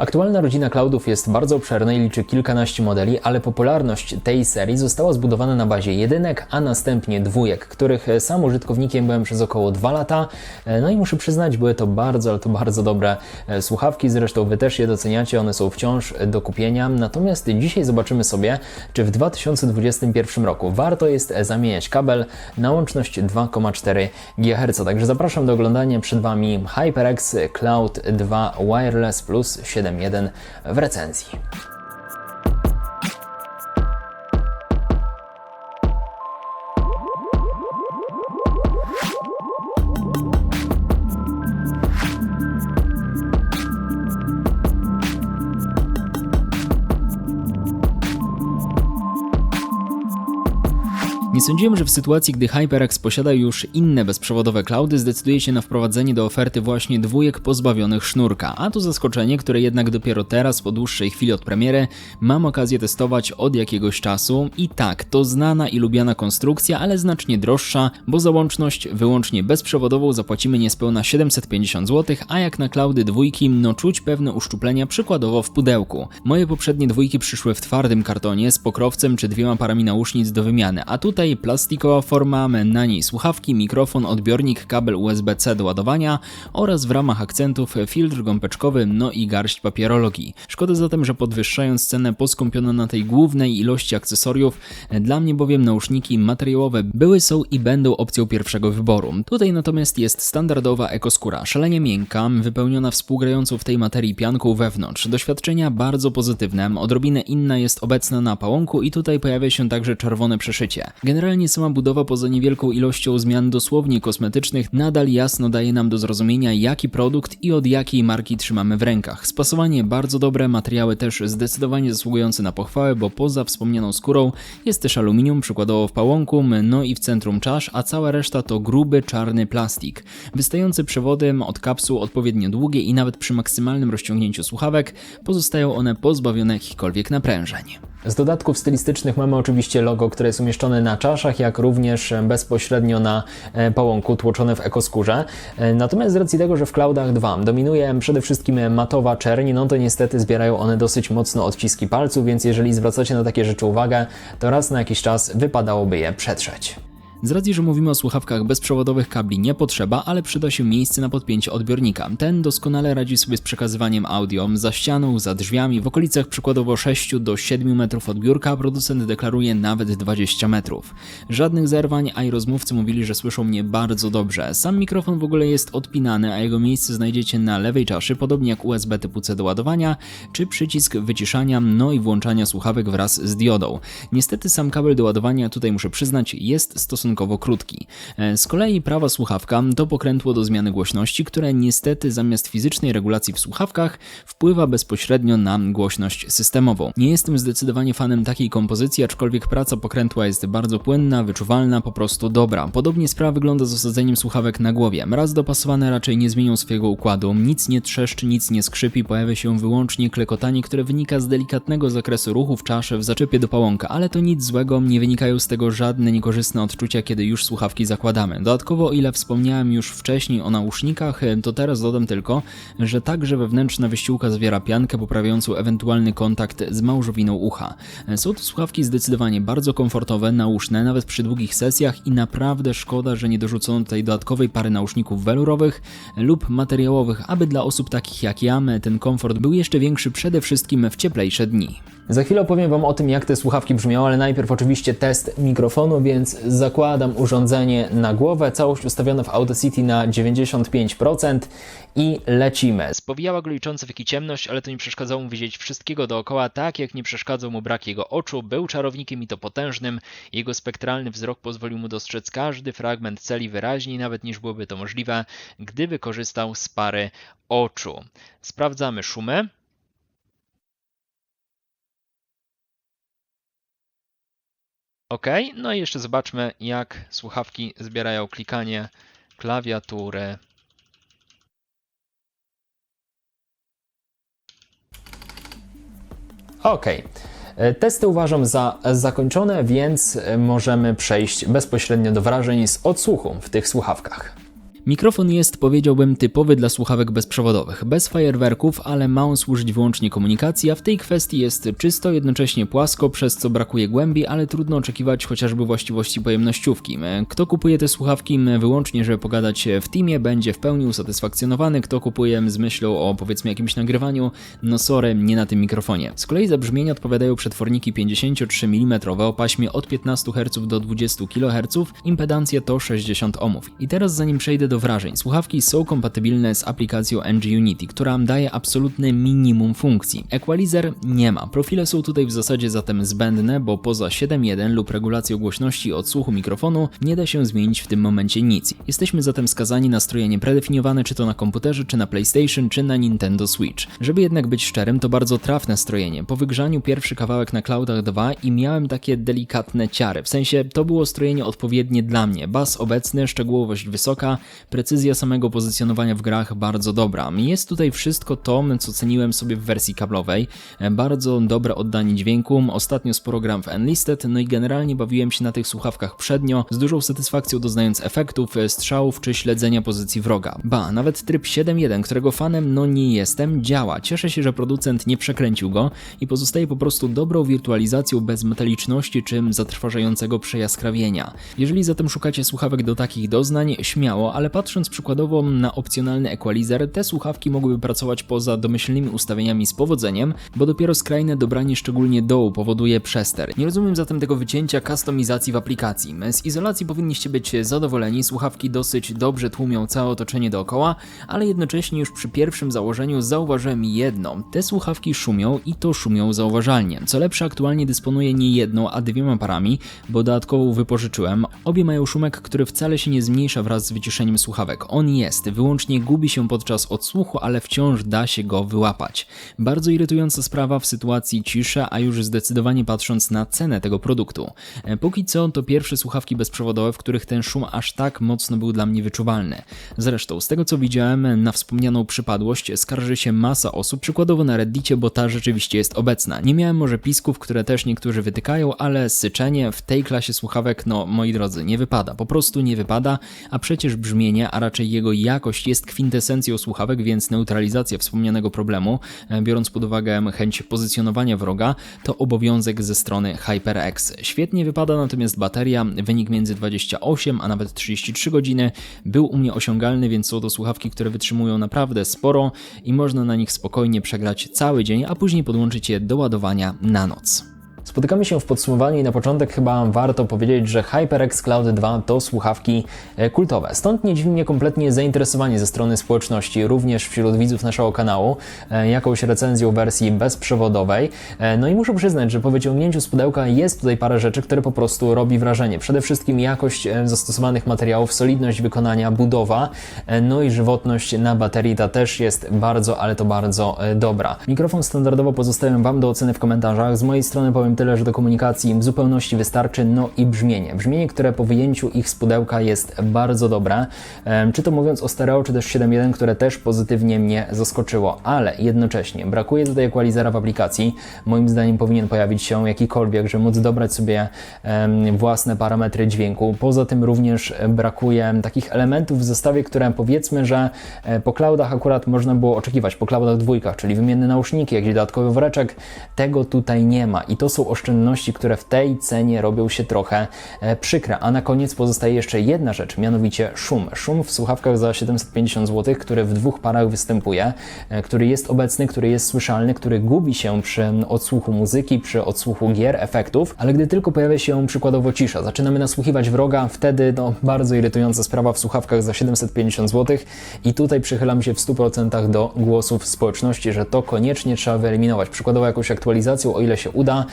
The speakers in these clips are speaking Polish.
Aktualna rodzina cloudów jest bardzo obszerna i liczy kilkanaście modeli, ale popularność tej serii została zbudowana na bazie jedynek, a następnie dwójek, których sam użytkownikiem byłem przez około dwa lata. No i muszę przyznać, były to bardzo, ale to bardzo dobre e, słuchawki, zresztą Wy też je doceniacie, one są wciąż do kupienia. Natomiast dzisiaj zobaczymy sobie, czy w 2021 roku warto jest zamieniać kabel na łączność 2,4 GHz. Także zapraszam do oglądania przed Wami HyperX Cloud 2 Wireless Plus 7.1 w recenzji. Nie sądziłem, że w sytuacji, gdy HyperX posiada już inne bezprzewodowe cloudy, zdecyduje się na wprowadzenie do oferty właśnie dwójek pozbawionych sznurka. A to zaskoczenie, które jednak dopiero teraz, po dłuższej chwili od premiery, mam okazję testować od jakiegoś czasu. I tak, to znana i lubiana konstrukcja, ale znacznie droższa, bo za łączność wyłącznie bezprzewodową zapłacimy niespełna 750 zł, a jak na cloudy dwójki, no czuć pewne uszczuplenia przykładowo w pudełku. Moje poprzednie dwójki przyszły w twardym kartonie z pokrowcem czy dwiema parami nausznic do wymiany, a tutaj plastikowa forma, na niej słuchawki, mikrofon, odbiornik, kabel USB-C do ładowania oraz w ramach akcentów filtr gąbeczkowy, no i garść papierologii. Szkoda zatem, że podwyższając cenę poskąpiono na tej głównej ilości akcesoriów, dla mnie bowiem nauszniki materiałowe były, są i będą opcją pierwszego wyboru. Tutaj natomiast jest standardowa ekoskóra, szalenie miękka, wypełniona współgrającą w tej materii pianką wewnątrz. Doświadczenia bardzo pozytywne, odrobinę inna jest obecna na pałąku i tutaj pojawia się także czerwone przeszycie. Sama budowa poza niewielką ilością zmian dosłownie kosmetycznych nadal jasno daje nam do zrozumienia jaki produkt i od jakiej marki trzymamy w rękach. Spasowanie bardzo dobre, materiały też zdecydowanie zasługujące na pochwałę, bo poza wspomnianą skórą jest też aluminium, przykładowo w pałąku, no i w centrum czasz, a cała reszta to gruby czarny plastik. Wystające przewody od kapsuł odpowiednio długie i nawet przy maksymalnym rozciągnięciu słuchawek pozostają one pozbawione jakichkolwiek naprężeń. Z dodatków stylistycznych mamy oczywiście logo, które jest umieszczone na czaszach, jak również bezpośrednio na e, pałąku tłoczone w ekoskórze. E, natomiast z racji tego, że w Cloudach 2 dominuje przede wszystkim matowa czerń, no to niestety zbierają one dosyć mocno odciski palców, więc jeżeli zwracacie na takie rzeczy uwagę, to raz na jakiś czas wypadałoby je przetrzeć. Z racji, że mówimy o słuchawkach bezprzewodowych kabli nie potrzeba, ale przyda się miejsce na podpięcie odbiornika. Ten doskonale radzi sobie z przekazywaniem audio za ścianą, za drzwiami, w okolicach przykładowo 6 do 7 metrów odbiórka, producent deklaruje nawet 20 metrów. Żadnych zerwań, a i rozmówcy mówili, że słyszą mnie bardzo dobrze. Sam mikrofon w ogóle jest odpinany, a jego miejsce znajdziecie na lewej czaszy, podobnie jak USB typu C do ładowania, czy przycisk wyciszania, no i włączania słuchawek wraz z diodą. Niestety sam kabel do ładowania, tutaj muszę przyznać, jest stosunkowo stosunkowo krótki. E, z kolei prawa słuchawka to pokrętło do zmiany głośności, które niestety zamiast fizycznej regulacji w słuchawkach wpływa bezpośrednio na głośność systemową. Nie jestem zdecydowanie fanem takiej kompozycji, aczkolwiek praca pokrętła jest bardzo płynna, wyczuwalna, po prostu dobra. Podobnie sprawa wygląda z osadzeniem słuchawek na głowie. Raz dopasowane raczej nie zmienią swojego układu, nic nie trzeszczy, nic nie skrzypi, pojawia się wyłącznie klekotanie, które wynika z delikatnego zakresu ruchu w czasze w zaczepie do pałąka, ale to nic złego, nie wynikają z tego żadne niekorzystne odczucia kiedy już słuchawki zakładamy. Dodatkowo, o ile wspomniałem już wcześniej o nausznikach, to teraz dodam tylko, że także wewnętrzna wyściółka zawiera piankę poprawiającą ewentualny kontakt z małżowiną ucha. Są to słuchawki zdecydowanie bardzo komfortowe, nauszne, nawet przy długich sesjach i naprawdę szkoda, że nie dorzucono tutaj dodatkowej pary nauszników welurowych lub materiałowych, aby dla osób takich jak ja ten komfort był jeszcze większy przede wszystkim w cieplejsze dni. Za chwilę opowiem Wam o tym, jak te słuchawki brzmią, ale najpierw oczywiście test mikrofonu, więc zakładam urządzenie na głowę, całość ustawiona w Audacity na 95% i lecimy. Spowijała go liczący w ciemność, ale to nie przeszkadzało mu widzieć wszystkiego dookoła, tak jak nie przeszkadzał mu brak jego oczu, był czarownikiem i to potężnym, jego spektralny wzrok pozwolił mu dostrzec każdy fragment celi wyraźniej, nawet niż byłoby to możliwe, gdyby korzystał z pary oczu. Sprawdzamy szumy. OK, no i jeszcze zobaczmy, jak słuchawki zbierają klikanie klawiatury. OK. Testy uważam za zakończone, więc możemy przejść bezpośrednio do wrażeń z odsłuchu w tych słuchawkach. Mikrofon jest, powiedziałbym, typowy dla słuchawek bezprzewodowych, bez fajerwerków, ale ma on służyć wyłącznie komunikacji, a w tej kwestii jest czysto, jednocześnie płasko, przez co brakuje głębi, ale trudno oczekiwać chociażby właściwości pojemnościówki. Kto kupuje te słuchawki wyłącznie, żeby pogadać w teamie, będzie w pełni usatysfakcjonowany, kto kupuje z myślą o powiedzmy jakimś nagrywaniu, no sorry, nie na tym mikrofonie. Z kolei za brzmienie odpowiadają przetworniki 53 mm o paśmie od 15 Hz do 20 kHz, impedancja to 60 ohmów. I teraz zanim przejdę do wrażeń, słuchawki są kompatybilne z aplikacją NG Unity, która daje absolutne minimum funkcji. Equalizer nie ma. Profile są tutaj w zasadzie zatem zbędne, bo poza 7.1 lub regulacją głośności odsłuchu mikrofonu nie da się zmienić w tym momencie nic. Jesteśmy zatem skazani na strojenie predefiniowane czy to na komputerze, czy na PlayStation, czy na Nintendo Switch. Żeby jednak być szczerym, to bardzo trafne strojenie. Po wygrzaniu pierwszy kawałek na Cloudach 2 i miałem takie delikatne ciary. W sensie to było strojenie odpowiednie dla mnie. Bas obecny, szczegółowość wysoka, precyzja samego pozycjonowania w grach bardzo dobra. Jest tutaj wszystko to, co ceniłem sobie w wersji kablowej. Bardzo dobre oddanie dźwięku, ostatnio sporo gram w Enlisted, no i generalnie bawiłem się na tych słuchawkach przednio, z dużą satysfakcją doznając efektów, strzałów czy śledzenia pozycji wroga. Ba, nawet tryb 7.1, którego fanem no nie jestem, działa. Cieszę się, że producent nie przekręcił go i pozostaje po prostu dobrą wirtualizacją bez metaliczności czy zatrważającego przejaskrawienia. Jeżeli zatem szukacie słuchawek do takich doznań, śmiało, ale patrząc przykładowo na opcjonalny equalizer, te słuchawki mogłyby pracować poza domyślnymi ustawieniami z powodzeniem, bo dopiero skrajne dobranie szczególnie dołu powoduje przester. Nie rozumiem zatem tego wycięcia kustomizacji w aplikacji. Z izolacji powinniście być zadowoleni, słuchawki dosyć dobrze tłumią całe otoczenie dookoła, ale jednocześnie już przy pierwszym założeniu zauważyłem jedno. Te słuchawki szumią i to szumią zauważalnie. Co lepsze, aktualnie dysponuję nie jedną, a dwiema parami, bo dodatkowo wypożyczyłem. Obie mają szumek, który wcale się nie zmniejsza wraz z wyciszeniem słuchawek. On jest, wyłącznie gubi się podczas odsłuchu, ale wciąż da się go wyłapać. Bardzo irytująca sprawa w sytuacji ciszy, a już zdecydowanie patrząc na cenę tego produktu. E, póki co to pierwsze słuchawki bezprzewodowe, w których ten szum aż tak mocno był dla mnie wyczuwalny. Zresztą, z tego co widziałem, na wspomnianą przypadłość skarży się masa osób, przykładowo na Reddicie, bo ta rzeczywiście jest obecna. Nie miałem może pisków, które też niektórzy wytykają, ale syczenie w tej klasie słuchawek, no moi drodzy, nie wypada. Po prostu nie wypada, a przecież brzmienie, a raczej jego jakość jest kwintesencją słuchawek, więc neutralizacja wspomnianego problemu, e, biorąc pod uwagę chęć pozycjonowania wroga, to obowiązek ze strony HyperX. Świetnie wypada natomiast bateria, wynik między 28 a nawet 33 godziny był u mnie osiągalny, więc są to słuchawki, które wytrzymują naprawdę sporo i można na nich spokojnie przegrać cały dzień, a później podłączyć je do ładowania na noc. Spotykamy się w podsumowaniu i na początek chyba warto powiedzieć, że HyperX Cloud 2 to słuchawki e, kultowe. Stąd nie dziwi mnie kompletnie zainteresowanie ze strony społeczności, również wśród widzów naszego kanału, e, jakąś recenzją wersji bezprzewodowej. E, no i muszę przyznać, że po wyciągnięciu z pudełka jest tutaj parę rzeczy, które po prostu robi wrażenie. Przede wszystkim jakość zastosowanych materiałów, solidność wykonania, budowa, no i żywotność na baterii ta też jest bardzo, ale to bardzo dobra. Mikrofon standardowo pozostawiam Wam do oceny w komentarzach. Z mojej strony powiem tyle, że do komunikacji w zupełności wystarczy, no i brzmienie. Brzmienie, które po wyjęciu ich z pudełka jest bardzo dobre, czy to mówiąc o stereo, czy też 7.1, które też pozytywnie mnie zaskoczyło, ale jednocześnie brakuje tutaj equalizera w aplikacji. Moim zdaniem powinien pojawić się jakikolwiek, żeby móc dobrać sobie własne parametry dźwięku. Poza tym również brakuje takich elementów w zestawie, które powiedzmy, że e, po cloudach akurat można było oczekiwać, po cloudach dwójkach, czyli wymienne nauszniki, jakiś dodatkowy woreczek, tego tutaj nie ma i to są oszczędności, które w tej cenie robią się trochę e, przykre. A na koniec pozostaje jeszcze jedna rzecz, mianowicie szum. Szum w słuchawkach za 750 zł, który w dwóch parach występuje, e, który jest obecny, który jest słyszalny, który gubi się przy odsłuchu muzyki, przy odsłuchu gier, efektów, ale gdy tylko pojawia się przykładowo cisza, zaczynamy nasłuchiwać wroga, wtedy no, bardzo irytująca sprawa w słuchawkach za 750 zł i tutaj przychylam się w 100% do głosów społeczności, że to koniecznie trzeba wyeliminować. Przykładowo jakąś aktualizacją, o ile się uda,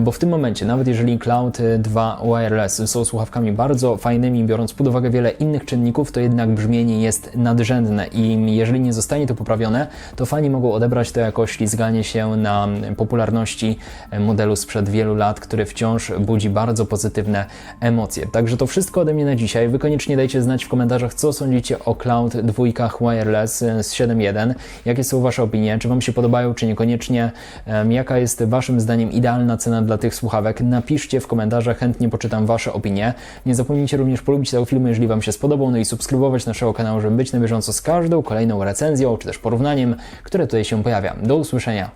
bo w tym momencie, nawet jeżeli Cloud 2 Wireless są słuchawkami bardzo fajnymi, biorąc pod uwagę wiele innych czynników, to jednak brzmienie jest nadrzędne i jeżeli nie zostanie to poprawione, to fani mogą odebrać to jako ślizganie się na popularności modelu sprzed wielu lat, który wciąż budzi bardzo pozytywne emocje. Także to wszystko ode mnie na dzisiaj. Wy koniecznie dajcie znać w komentarzach, co sądzicie o Cloud 2 Wireless z 7.1, jakie są Wasze opinie, czy Wam się podobają, czy niekoniecznie, jaka jest Waszym zdaniem idealna cena dla tych słuchawek? Napiszcie w komentarzach, chętnie poczytam Wasze opinie. Nie zapomnijcie również polubić tego filmu, jeżeli Wam się spodobał, no i subskrybować naszego kanału, żeby być na bieżąco z każdą kolejną recenzją, czy też porównaniem, które tutaj się pojawia. Do usłyszenia.